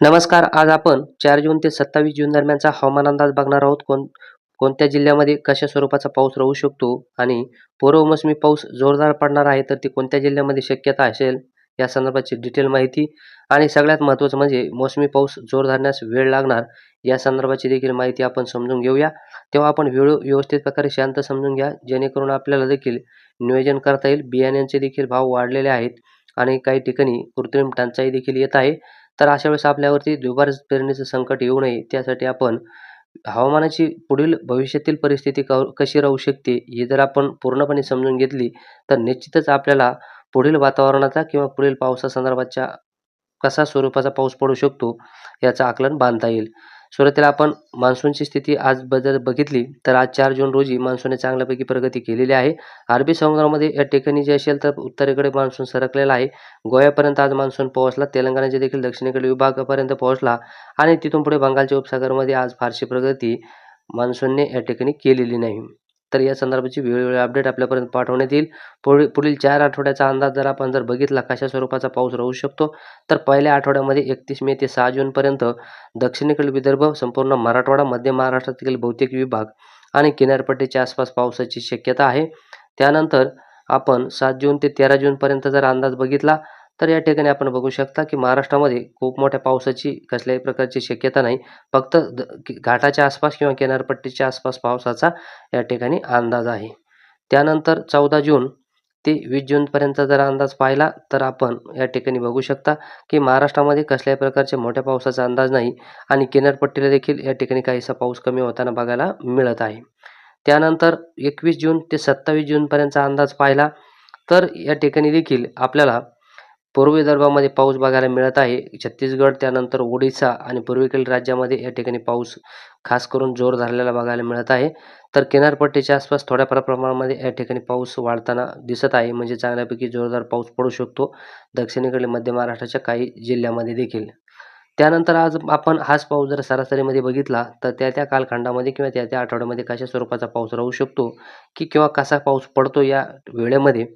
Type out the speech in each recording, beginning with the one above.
नमस्कार आज आपण चार जून ते सत्तावीस जून दरम्यानचा हवामान अंदाज बघणार आहोत. कोण कोणत्या जिल्ह्यामध्ये कशा स्वरूपाचा पाऊस राहू शकतो आणि पूर्वमोसमी पाऊस जोरदार पडणार आहे तर ती कोणत्या जिल्ह्यामध्ये शक्यता असेल या संदर्भाची डिटेल माहिती आणि सगळ्यात महत्त्वाचं म्हणजे मोसमी पाऊस जोर धरण्यास वेळ लागणार या संदर्भाची देखील माहिती आपण समजून घेऊया. तेव्हा आपण व्हिडिओ व्यवस्थित प्रकारे शांत समजून घ्या. जेणेकरून आपल्याला देखील नियोजन करता येईल. बियाण्यांचे देखील भाव वाढलेले आहेत आणि काही ठिकाणी कृत्रिम टंचाई देखील येत आहे. तर अशा वेळेस आपल्यावरती दुबार पेरणीचं संकट येऊ नये त्यासाठी आपण हवामानाची पुढील भविष्यातील परिस्थिती क कशी राहू शकते ही जर आपण पूर्णपणे समजून घेतली तर निश्चितच आपल्याला पुढील वातावरणाचा किंवा पुढील पावसासंदर्भातच्या कसा स्वरूपाचा पाऊस पडू शकतो याचं आकलन बांधता येईल. सुरुवातीला आपण मान्सूनची स्थिती आज जर बघितली तर आज चार जून रोजी मान्सूनने चांगल्यापैकी प्रगती केलेली आहे. अरबी समुद्रामध्ये या ठिकाणी जे असेल तर उत्तरेकडे मान्सून सरकलेला आहे. गोव्यापर्यंत आज मान्सून पोहोचला तेलंगणाच्या देखील दक्षिणेकडील विभागापर्यंत पोहोचला आणि तिथून पुढे बंगालच्या उपसागरमध्ये आज फारशी प्रगती मान्सूनने या ठिकाणी केलेली नाही. तर या संदर्भाची वेळोवेळी अपडेट आपल्यापर्यंत पाठवण्यात येईल. पुढील पुढील चार आठवड्याचा अंदाज जर आपण जर बघितला कशा स्वरूपाचा पाऊस राहू शकतो? तर पहिल्या आठवड्यामध्ये एकतीस मे ते सहा जूनपर्यंत दक्षिणेकडील विदर्भ संपूर्ण मराठवाडा मध्य महाराष्ट्रातील बहुतेक विभाग आणि किनारपट्टीच्या आसपास पावसाची शक्यता आहे. त्यानंतर आपण सात जून ते तेरा जूनपर्यंत जर अंदाज बघितला तर या ठिकाणी आपण बघू शकता की महाराष्ट्रामध्ये खूप मोठ्या पावसाची कसल्याही प्रकारची शक्यता नाही. फक्त द घाटाच्या आसपास किंवा किनारपट्टीच्या आसपास पावसाचा या ठिकाणी अंदाज आहे. त्यानंतर चौदा जून ते वीस जूनपर्यंत जर अंदाज पाहिला तर आपण या ठिकाणी बघू शकता की महाराष्ट्रामध्ये कसल्याही प्रकारच्या मोठ्या पावसाचा अंदाज नाही आणि किनारपट्टीला देखील या ठिकाणी काहीसा पाऊस कमी होताना बघायला मिळत आहे. त्यानंतर एकवीस जून ते सत्तावीस जूनपर्यंतचा अंदाज पाहिला तर या ठिकाणी देखील आपल्याला पूर्व विदर्भामध्ये पाऊस बघायला मिळत आहे. छत्तीसगड त्यानंतर ओडिसा आणि पूर्वेकडील राज्यामध्ये या ठिकाणी पाऊस खास करून जोर धरलेला बघायला मिळत आहे. तर किनारपट्टीच्या आसपास थोड्याफार प्रमाणामध्ये या ठिकाणी पाऊस वाढताना दिसत आहे. म्हणजे चांगल्यापैकी जोरदार पाऊस पडू शकतो. दक्षिणेकडील मध्य महाराष्ट्राच्या काही जिल्ह्यामध्ये देखील. त्यानंतर आज आपण हाच पाऊस जर सरासरीमध्ये बघितला तर त्या त्या कालखंडामध्ये किंवा त्या त्या आठवड्यामध्ये कशा स्वरूपाचा पाऊस राहू शकतो? की किंवा कसा पाऊस पडतो या वेळेमध्ये?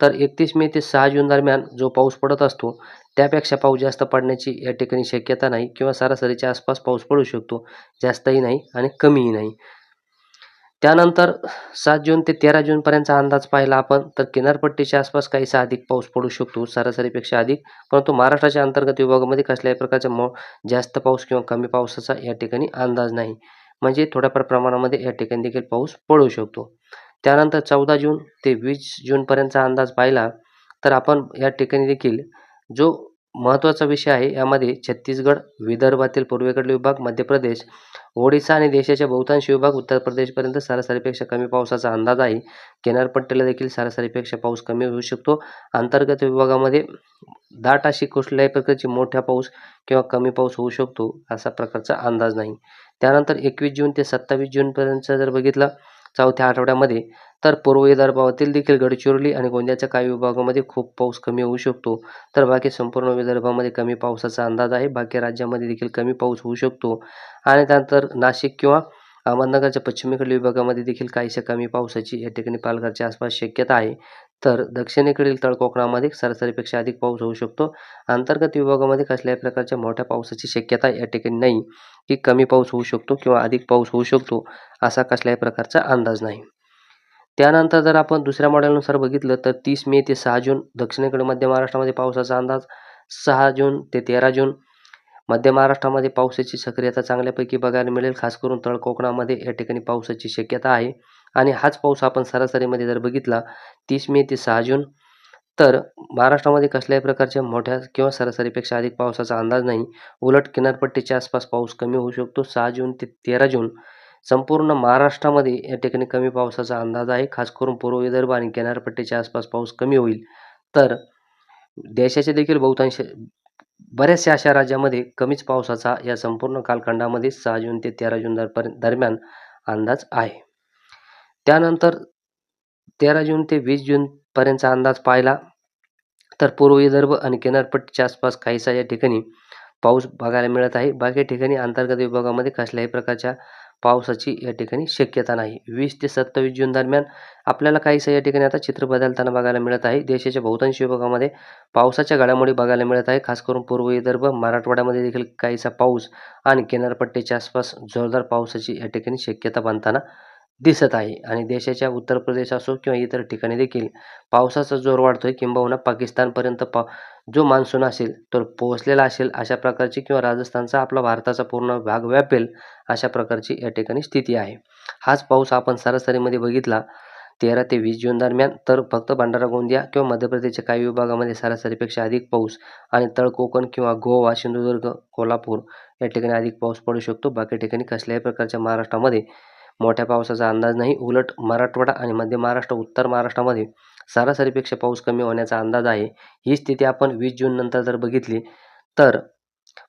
तर एकतीस मे ते सहा जून दरम्यान जो पाऊस पडत असतो त्यापेक्षा पाऊस जास्त पडण्याची या ठिकाणी शक्यता नाही किंवा सरासरीच्या आसपास पाऊस पडू शकतो जास्तही नाही आणि कमीही नाही. त्यानंतर सात जून ते तेरा जूनपर्यंतचा अंदाज पाहिला आपण तर किनारपट्टीच्या आसपास काहीसा अधिक पाऊस पडू शकतो सरासरीपेक्षा अधिक. परंतु महाराष्ट्राच्या अंतर्गत विभागामध्ये कसल्याही प्रकारचा मो जास्त पाऊस किंवा कमी पावसाचा या ठिकाणी अंदाज नाही. म्हणजे थोड्याफार प्रमाणामध्ये या ठिकाणी देखील पाऊस पडू शकतो. त्यानंतर चौदा जून ते वीस जूनपर्यंतचा अंदाज पाहिला तर आपण या ठिकाणी देखील जो महत्त्वाचा विषय आहे यामध्ये छत्तीसगड विदर्भातील पूर्वेकडील विभाग मध्य प्रदेश ओडिसा आणि देशाच्या बहुतांश विभाग उत्तर प्रदेशपर्यंत सरासरीपेक्षा कमी पावसाचा अंदाज आहे. किनारपट्टीला देखील सरासरीपेक्षा पाऊस कमी होऊ शकतो. अंतर्गत विभागामध्ये दाट अशी कुठल्याही प्रकारची मोठा पाऊस किंवा कमी पाऊस होऊ शकतो असा प्रकारचा अंदाज नाही. त्यानंतर एकवीस जून ते सत्तावीस जूनपर्यंतचा जर बघितला चौथ्या आठवड्यामध्ये तर पूर्व विदर्भातील देखील गडचिरोली आणि गोंदियाच्या काही विभागामध्ये खूप पाऊस कमी होऊ शकतो. तर बाकी संपूर्ण विदर्भामध्ये कमी पावसाचा अंदाज आहे. बाकी राज्यामध्ये देखील कमी पाऊस होऊ शकतो. आणि त्यानंतर नाशिक किंवा अहमदनगरच्या पश्चिमेकडील विभागामध्ये देखील काहीशा कमी पावसाची या ठिकाणी पालघरच्या आसपास शक्यता आहे. तर दक्षिणेकडील तळकोकणामध्ये सरासरीपेक्षा अधिक पाऊस होऊ शकतो. अंतर्गत विभागामध्ये कसल्याही प्रकारच्या मोठ्या पावसाची शक्यता या ठिकाणी नाही की कमी पाऊस होऊ शकतो किंवा अधिक पाऊस होऊ शकतो असा कसल्याही प्रकारचा अंदाज नाही. त्यानंतर जर आपण दुसऱ्या मॉडेलनुसार बघितलं तर तीस मे ते सहा जून दक्षिणेकडे मध्य महाराष्ट्रामध्ये पावसाचा अंदाज सहा जून ते तेरा जून मध्य महाराष्ट्रामध्ये पावसाची सक्रियता चांगल्यापैकी बघायला मिळेल खास करून तळ कोकणामध्ये. या ठिकाणी पावसाची शक्यता आहे. आणि हाच पाऊस आपण सरासरीमध्ये जर बघितला तीस मे ते सहा जून तर महाराष्ट्रामध्ये कसल्याही प्रकारच्या मोठ्या किंवा सरासरीपेक्षा अधिक पावसाचा अंदाज नाही. उलट किनारपट्टीच्या आसपास पाऊस कमी होऊ शकतो. सहा जून ते तेरा जून संपूर्ण महाराष्ट्रामध्ये या ठिकाणी कमी पावसाचा अंदाज आहे. खास करून पूर्व विदर्भ आणि किनारपट्टीच्या आसपास पाऊस कमी होईल. तर देशाच्या देखील बहुतांश बऱ्याचशा अशा राज्यामध्ये कमीच पावसाचा या संपूर्ण कालखंडामध्ये सहा जून ते तेरा जून दरपर्यंत दरम्यान अंदाज आहे. त्यानंतर तेरा जून ते वीस जूनपर्यंतचा अंदाज पाहिला तर पूर्व विदर्भ आणि किनारपट्टीच्या आसपास काहीसा या ठिकाणी पाऊस बघायला मिळत आहे. बाकी ठिकाणी अंतर्गत विभागामध्ये कसल्याही प्रकारच्या पावसाची या ठिकाणी शक्यता नाही. वीस ते सत्तावीस जून दरम्यान आपल्याला काहीसं या ठिकाणी आता चित्र बदलताना बघायला मिळत आहे. देशाच्या बहुतांश विभागामध्ये पावसाच्या घडामोडी बघायला मिळत आहे. खास करून पूर्व विदर्भ मराठवाड्यामध्ये देखील काहीसा पाऊस आणि किनारपट्टीच्या आसपास जोरदार पावसाची या ठिकाणी शक्यता बनताना दिसत आहे. आणि देशाच्या उत्तर प्रदेश असो किंवा इतर ठिकाणी देखील पावसाचा जोर वाढतोय. किंबहुना पाकिस्तानपर्यंत पा जो मान्सून असेल तो पोहोचलेला असेल अशा प्रकारची किंवा राजस्थानचा आपला भारताचा पूर्ण भाग व्यापेल अशा प्रकारची या ठिकाणी स्थिती आहे. हाच पाऊस आपण सरासरीमध्ये बघितला तेरा ते वीस जून दरम्यान तर फक्त भंडारा गोंदिया किंवा मध्य प्रदेशच्या काही विभागामध्ये सरासरीपेक्षा अधिक पाऊस आणि तळ कोकण किंवा गोवा सिंधुदुर्ग कोल्हापूर या ठिकाणी अधिक पाऊस पडू शकतो. बाकी ठिकाणी कसल्याही प्रकारच्या महाराष्ट्रामध्ये मोठ्या पावसाचा अंदाज नाही उलट मराठवाडा आणि मध्य महाराष्ट्र उत्तर महाराष्ट्रामध्ये सरासरीपेक्षा पाऊस कमी होण्याचा अंदाज आहे. ही स्थिती आपण वीस जून नंतर जर बघितली तर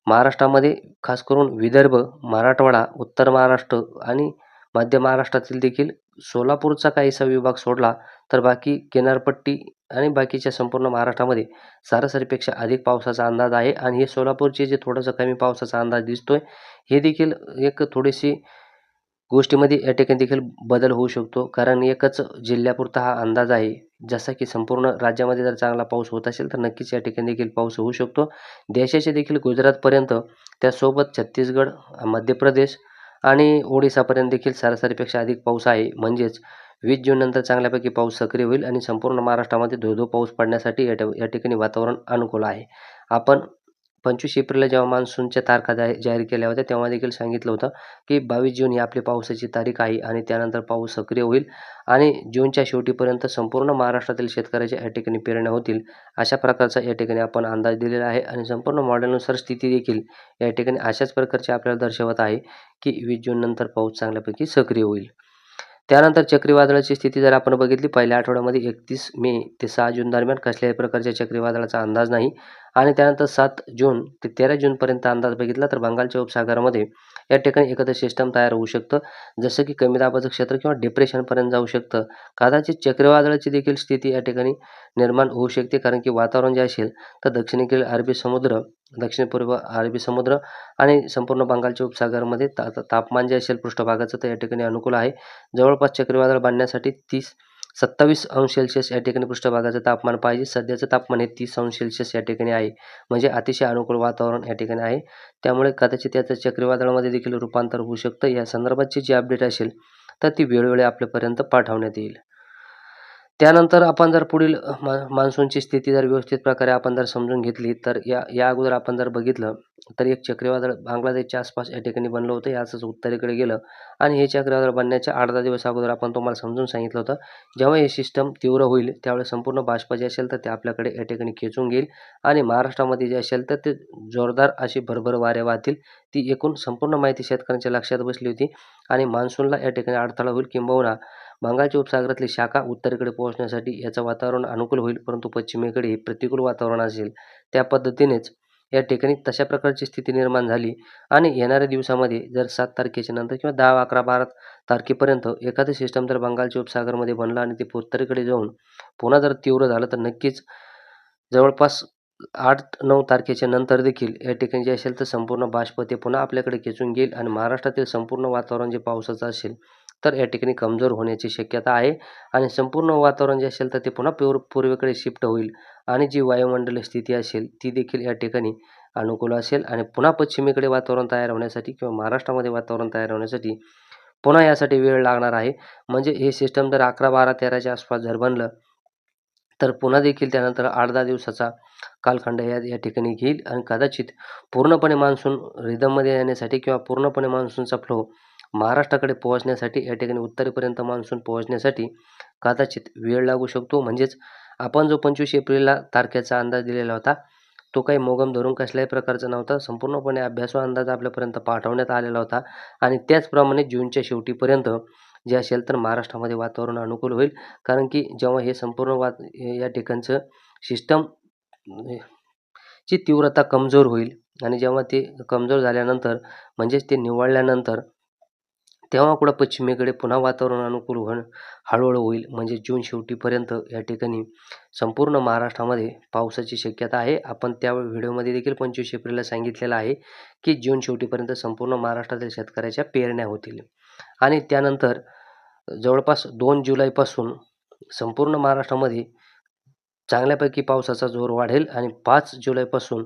महाराष्ट्रामध्ये खास करून विदर्भ मराठवाडा उत्तर महाराष्ट्र आणि मध्य महाराष्ट्रातील देखील सोलापूरचा काहीसा विभाग सोडला तर बाकी किनारपट्टी आणि बाकीच्या संपूर्ण महाराष्ट्रामध्ये सरासरीपेक्षा अधिक पावसाचा अंदाज आहे. आणि हे सोलापूरचे जे थोडंसं कमी पावसाचा अंदाज दिसतोय हे देखील एक थोडीशी गोष्टीमध्ये या ठिकाणी देखील बदल होऊ शकतो. कारण एकच जिल्ह्यापुरता हा अंदाज आहे. जसा की संपूर्ण राज्यामध्ये जर चांगला पाऊस होत असेल तर नक्कीच या ठिकाणी देखील पाऊस होऊ शकतो. देशाचे देखील गुजरातपर्यंत त्यासोबत छत्तीसगड मध्य प्रदेश आणि ओडिसापर्यंत देखील सरासरीपेक्षा अधिक पाऊस आहे. म्हणजेच वीस जूननंतर चांगल्यापैकी पाऊस सक्रिय होईल आणि संपूर्ण महाराष्ट्रामध्ये धो धो पाऊस पडण्यासाठी या या ठिकाणी वातावरण अनुकूल आहे. आपण पंचवीस एप्रिलला जेव्हा मान्सूनच्या तारखा जा जाहीर केल्या होत्या तेव्हा देखील सांगितलं होतं की बावीस जून ही आपली पावसाची तारीख आहे आणि त्यानंतर पाऊस सक्रिय होईल आणि जूनच्या शेवटीपर्यंत संपूर्ण महाराष्ट्रातील शेतकऱ्याच्या या ठिकाणी पेरण्या होतील. अशा प्रकारचा या ठिकाणी आपण अंदाज दिलेला आहे आणि संपूर्ण मॉडेलनुसार स्थिती देखील या ठिकाणी अशाच प्रकारची आपल्याला दर्शवत आहे की वीस जूननंतर पाऊस चांगल्यापैकी सक्रिय होईल. त्यानंतर चक्रीवादळाची स्थिती जर आपण बघितली पहिल्या आठवड्यामध्ये एकतीस मे ते सहा जून दरम्यान कसल्याही प्रकारच्या चक्रीवादळाचा अंदाज नाही. आणि त्यानंतर सात जून ते तेरा जूनपर्यंत अंदाज बघितला तर बंगालच्या उपसागरामध्ये या ठिकाणी एखादं सिस्टम तयार होऊ शकतं. जसं की कमी दाबाचं क्षेत्र किंवा डिप्रेशनपर्यंत जाऊ शकतं. कदाचित चक्रीवादळाची देखील स्थिती या ठिकाणी निर्माण होऊ शकते. कारण की वातावरण जे असेल तर दक्षिणेकडील अरबी समुद्र दक्षिण पूर्व अरबी समुद्र आणि संपूर्ण बंगालच्या उपसागरामध्ये ता तापमान जे असेल पृष्ठभागाचं तर या ठिकाणी अनुकूल आहे. जवळपास चक्रीवादळ बांधण्यासाठी तीस सत्तावीस अंश सेल्सिअस या ठिकाणी पृष्ठभागाचं तापमान पाहिजे. सध्याचं तापमान हे तीस अंश सेल्सिअस या ठिकाणी आहे. म्हणजे अतिशय अनुकूल वातावरण या ठिकाणी आहे. त्यामुळे कदाचित त्याचं चक्रीवादळामध्ये देखील रूपांतर होऊ शकतं. या संदर्भातची जी अपडेट असेल तर ती वेळोवेळी आपल्यापर्यंत पाठवण्यात येईल. त्यानंतर आपण जर पुढील मा मान्सूनची स्थिती जर व्यवस्थित प्रकारे आपण जर समजून घेतली तर या या अगोदर आपण जर बघितलं तर एक चक्रीवादळ बांगलादेशच्या आसपास या ठिकाणी बनलं होतं याचंच उत्तरेकडे गेलं. आणि हे चक्रीवादळ बनण्याच्या आठ दहा दिवस अगोदर आपण तुम्हाला समजून सांगितलं होतं जेव्हा हे सिस्टम तीव्र होईल त्यावेळेस संपूर्ण बाष्प जे असेल तर ते आपल्याकडे या ठिकाणी खेचून घेईल. आणि महाराष्ट्रामध्ये जे असेल तर ते जोरदार अशी भरभर वारे वाहतील. ती एकूण संपूर्ण माहिती शेतकऱ्यांच्या लक्षात बसली होती. आणि मान्सूनला या ठिकाणी अडथळा होईल किंबहुना बंगालच्या उपसागरातली शाखा उत्तरेकडे पोहोचण्यासाठी याचं वातावरण अनुकूल होईल परंतु पश्चिमेकडे हे प्रतिकूल वातावरण असेल. त्या पद्धतीनेच या ठिकाणी तशा प्रकारची स्थिती निर्माण झाली आणि येणाऱ्या दिवसामध्ये जर सात तारखेच्या नंतर किंवा दहा अकरा बारा तारखेपर्यंत एखादं सिस्टम जर बंगालच्या उपसागरामध्ये बनला आणि ते उत्तरेकडे जाऊन पुन्हा जर तीव्र झालं तर नक्कीच जवळपास आठ नऊ तारखेच्या नंतर देखील या ठिकाणी जे असेल तर संपूर्ण बाष्प ते पुन्हा आपल्याकडे खेचून घेईल आणि महाराष्ट्रातील संपूर्ण वातावरण जे पावसाचं असेल तर या ठिकाणी कमजोर होण्याची शक्यता आहे आणि संपूर्ण वातावरण जे असेल तर ते पुन्हा पूर्व पूर्वेकडे शिफ्ट होईल आणि जी वायुमंडलीय स्थिती असेल ती देखील या ठिकाणी अनुकूल असेल आणि पुन्हा पश्चिमेकडे वातावरण तयार होण्यासाठी किंवा महाराष्ट्रामध्ये वातावरण तयार होण्यासाठी पुन्हा यासाठी वेळ लागणार आहे. म्हणजे हे सिस्टम जर अकरा बारा तेराच्या आसपास जर बनलं तर पुन्हा देखील त्यानंतर आठ दहा दिवसाचा कालखंड या या ठिकाणी घेईल आणि कदाचित पूर्णपणे मान्सून रिदममध्ये येण्यासाठी किंवा पूर्णपणे मान्सूनचा फ्लो महाराष्ट्राकडे पोहोचण्यासाठी या ठिकाणी उत्तरेपर्यंत मान्सून पोहोचण्यासाठी कदाचित वेळ लागू शकतो. म्हणजेच आपण जो पंचवीस एप्रिलला तारखेचा अंदाज दिलेला होता तो काही मोगम धरून कसल्याही प्रकारचा नव्हता. संपूर्णपणे अभ्यासू अंदाज आपल्यापर्यंत पाठवण्यात आलेला होता आणि त्याचप्रमाणे जूनच्या शेवटीपर्यंत जे असेल तर महाराष्ट्रामध्ये वातावरण अनुकूल होईल. कारण की जेव्हा हे संपूर्ण वात या ठिकाणचं सिस्टम ची तीव्रता कमजोर होईल आणि जेव्हा ते कमजोर झाल्यानंतर म्हणजेच ते निवळल्यानंतर तेव्हा कुठं पश्चिमेकडे पुन्हा वातावरण अनुकूल होणं हळूहळू होईल. म्हणजे जून शेवटीपर्यंत या ठिकाणी संपूर्ण महाराष्ट्रामध्ये पावसाची शक्यता आहे. आपण त्या व्हिडिओमध्ये देखील पंचवीस एप्रिलला सांगितलेलं आहे की जून शेवटीपर्यंत संपूर्ण महाराष्ट्रातील शेतकऱ्याच्या पेरण्या होतील. आणि त्यानंतर जवळपास दोन जुलैपासून संपूर्ण महाराष्ट्रामध्ये चांगल्यापैकी पावसाचा जोर वाढेल आणि पाच जुलैपासून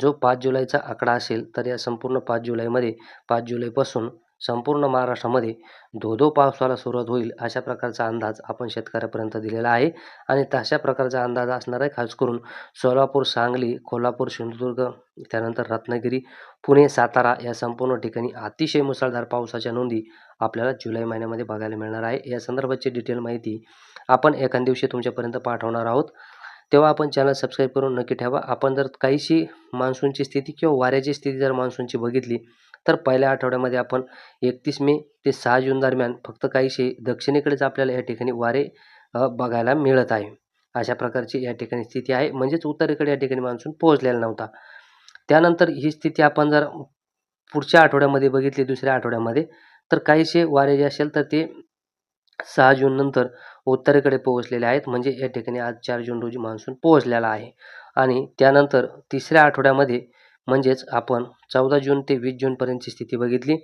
जो पाच जुलैचा आकडा असेल तर या संपूर्ण पाच जुलैमध्ये पाच जुलैपासून संपूर्ण महाराष्ट्रामध्ये धो-धो पावसाला सुरुवात होईल अशा प्रकारचा अंदाज आपण शेतकऱ्यापर्यंत दिलेला आहे. आणि तशा प्रकारचा अंदाज असणार आहे खास करून सोलापूर सांगली कोल्हापूर सिंधुदुर्ग त्यानंतर रत्नागिरी पुणे सातारा या संपूर्ण ठिकाणी अतिशय मुसळधार पावसाच्या नोंदी आपल्याला जुलै महिन्यामध्ये बघायला मिळणार आहे. या संदर्भाची डिटेल माहिती आपण एखाद दिवशी तुमच्यापर्यंत पाठवणार आहोत. तेव्हा आपण चॅनल सबस्क्राईब करून नक्की ठेवा. आपण जर काहीशी मान्सूनची स्थिती किंवा वाऱ्याची स्थिती जर मान्सूनची बघितली तर पहिल्या आठवड्यामध्ये आपण एकतीस मे ते सहा जून दरम्यान फक्त काहीसे दक्षिणेकडेच आपल्याला या ठिकाणी वारे बघायला मिळत आहे. अशा प्रकारची या ठिकाणी स्थिती आहे. म्हणजेच उत्तरेकडे या ठिकाणी मान्सून पोहोचलेला नव्हता. त्यानंतर ही स्थिती आपण जर पुढच्या आठवड्यामध्ये बघितली दुसऱ्या आठवड्यामध्ये तर काहीसे वारे जे असेल तर ते सहा जून नंतर उत्तरेकडे पोहोचलेले आहेत. म्हणजे या ठिकाणी आज चार जून रोजी मान्सून पोहोचलेला आहे. आणि त्यानंतर तिसऱ्या आठवड्यामध्ये म्हणजेच आपण चौदा जून ते वीस जूनपर्यंतची स्थिती बघितली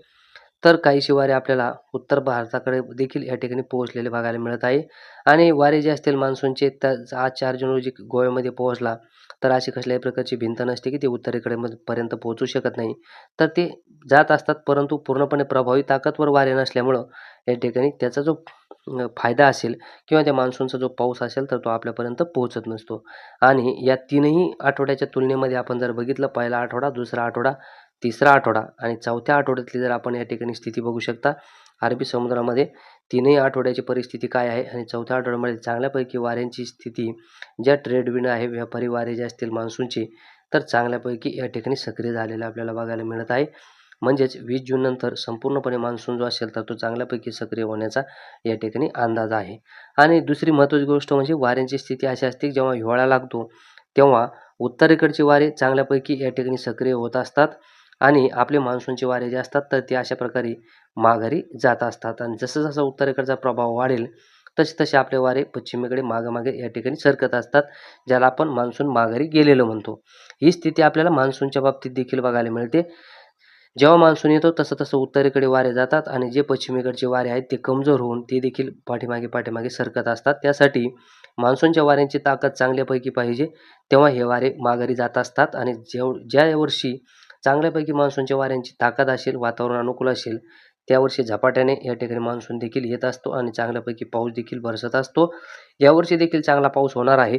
तर काही वारे आपल्याला उत्तर भारताकडे देखील या ठिकाणी पोहोचलेले बघायला मिळत आहे. आणि वारे जे असतील मान्सूनचे तर आज चार जून रोजी गोव्यामध्ये पोहोचला तर अशी कसल्याही प्रकारची भिंत नसते की ते उत्तरेकडे पर्यंत पोहोचू शकत नाही. तर ते जात असतात परंतु पूर्णपणे प्रभावी ताकदवर वारे नसल्यामुळं या ठिकाणी त्याचा जो फायदा असेल किंवा त्या मान्सूनचा जो पाऊस असेल तर तो आपल्यापर्यंत पोहोचत नसतो. आणि या तीनही आठवड्याच्या तुलनेमध्ये आपण जर बघितलं पहिला आठवडा दुसरा आठवडा तिसरा आठवडा आणि चौथ्या आठवड्यातली जर आपण या ठिकाणी स्थिती बघू शकता अरबी समुद्रामध्ये तीनही आठवड्याची परिस्थिती काय आहे आणि चौथ्या आठवड्यामध्ये चांगल्यापैकी वाऱ्यांची स्थिती ज्या ट्रेड विंड आहे व्यापारी वारे जे असतील मान्सूनचे तर चांगल्यापैकी या ठिकाणी सक्रिय झालेलं आपल्याला बघायला मिळत आहे. म्हणजेच वीस जूननंतर संपूर्णपणे मान्सून जो असेल तर तो चांगल्यापैकी सक्रिय होण्याचा या ठिकाणी अंदाज आहे. आणि दुसरी महत्त्वाची गोष्ट म्हणजे वाऱ्यांची स्थिती अशी असते जेव्हा हिवाळा लागतो तेव्हा उत्तरेकडचे वारे चांगल्यापैकी या ठिकाणी सक्रिय होत असतात आणि आपले मान्सूनचे वारे जे असतात तर ते अशा प्रकारे माघारी जात असतात. आणि जसं जसं उत्तरेकडचा प्रभाव वाढेल तसे तसे आपले वारे पश्चिमेकडे मागेमागे या ठिकाणी सरकत असतात ज्याला आपण मान्सून माघारी गेलेलं म्हणतो. ही स्थिती आपल्याला मान्सूनच्या बाबतीत देखील बघायला मिळते. जेव्हा मान्सून येतो तसं तसं उत्तरेकडे वारे जातात आणि जे पश्चिमेकडचे वारे आहेत ते कमजोर होऊन ते देखील पाठीमागे पाठीमागे सरकत असतात. त्यासाठी मान्सूनच्या वाऱ्यांची ताकद चांगल्यापैकी पाहिजे. तेव्हा हे वारे माघारी जात असतात आणि जेव ज्या वर्षी चांगल्यापैकी मान्सूनच्या वाऱ्यांची ताकद असेल वातावरण अनुकूल असेल त्यावर्षी झपाट्याने या ठिकाणी मान्सून देखील येत असतो आणि चांगल्यापैकी पाऊस देखील बरसत असतो. यावर्षी देखील चांगला पाऊस होणार आहे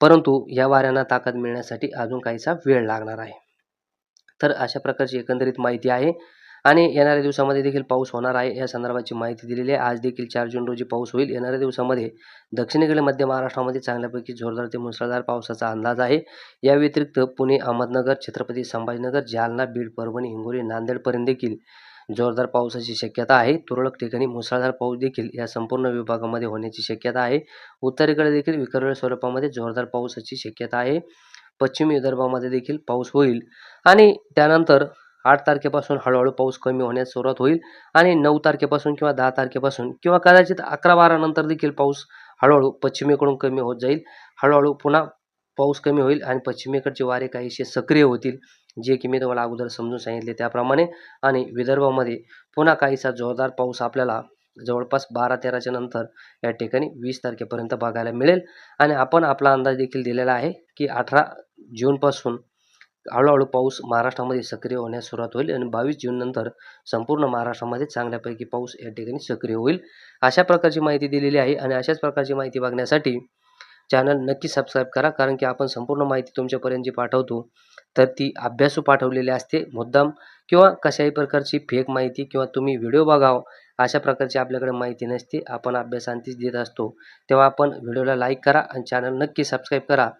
परंतु या वाऱ्यांना ताकद मिळण्यासाठी अजून काहीसा वेळ लागणार आहे. तर अशा प्रकारची एकंदरीत माहिती आहे. आणि येणाऱ्या दिवसामध्ये देखील पाऊस होणार आहे या संदर्भाची माहिती दिलेली आहे. आज देखील चार जून रोजी पाऊस होईल. येणाऱ्या दिवसामध्ये दक्षिणेकडे मध्य महाराष्ट्रामध्ये चांगल्यापैकी जोरदार ते मुसळधार पावसाचा अंदाज आहे. या व्यतिरिक्त पुणे अहमदनगर छत्रपती संभाजीनगर जालना बीड परभणी हिंगोली नांदेडपर्यंत देखील जोरदार पावसाची शक्यता आहे. तुरळक ठिकाणी मुसळधार पाऊस देखील या संपूर्ण विभागामध्ये होण्याची शक्यता आहे. उत्तरेकडे देखील विखुरलेल्या स्वरूपामध्ये जोरदार पावसाची शक्यता आहे. पश्चिमी विदर्भामध्ये देखील पाऊस होईल आणि त्यानंतर आठ तारखेपासून हळूहळू पाऊस कमी होण्यास सुरुवात होईल आणि नऊ तारखेपासून किंवा दहा तारखेपासून किंवा कदाचित अकरा बारा नंतर देखील पाऊस हळूहळू पश्चिमेकडून कमी होत जाईल. हळूहळू पुन्हा पाऊस कमी होईल आणि पश्चिमेकडचे वारे काहीसे सक्रिय होतील जे की मी तुम्हाला अगोदर समजून सांगितले त्याप्रमाणे. आणि विदर्भामध्ये पुन्हा काहीसा जोरदार पाऊस आपल्याला जवळपास बारा तेराच्या नंतर या ठिकाणी वीस तारखेपर्यंत बघायला मिळेल. आणि आपण आपला अंदाज देखील दिलेला आहे की अठरा जूनपासून हळूहळू पाऊस महाराष्ट्रामध्ये सक्रिय होण्यास सुरुवात होईल आणि बावीस जूननंतर संपूर्ण महाराष्ट्रामध्ये चांगल्यापैकी पाऊस या ठिकाणी सक्रिय होईल. अशा प्रकारची माहिती दिलेली आहे आणि अशाच प्रकारची माहिती बघण्यासाठी चॅनल नक्की सबस्क्राईब करा कारण की आपण संपूर्ण माहिती तुमच्यापर्यंत जी पाठवतो तर ती अभ्यासू पाठवलेली असते. मुद्दाम किंवा कशाही प्रकारची फेक माहिती किंवा तुम्ही व्हिडिओ बघावं अशा प्रकारची आपल्याकडे माहिती नसते आपण अभ्यासांतीच देत असतो. तेव्हा आपण व्हिडिओला लाईक करा आणि चॅनल नक्की सबस्क्राईब करा.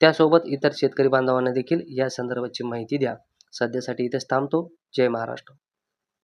त्यासोबत इतर शेतकरी बांधवांना देखील या संदर्भाची माहिती द्या. सध्यासाठी इथेच थांबतो. जय महाराष्ट्र.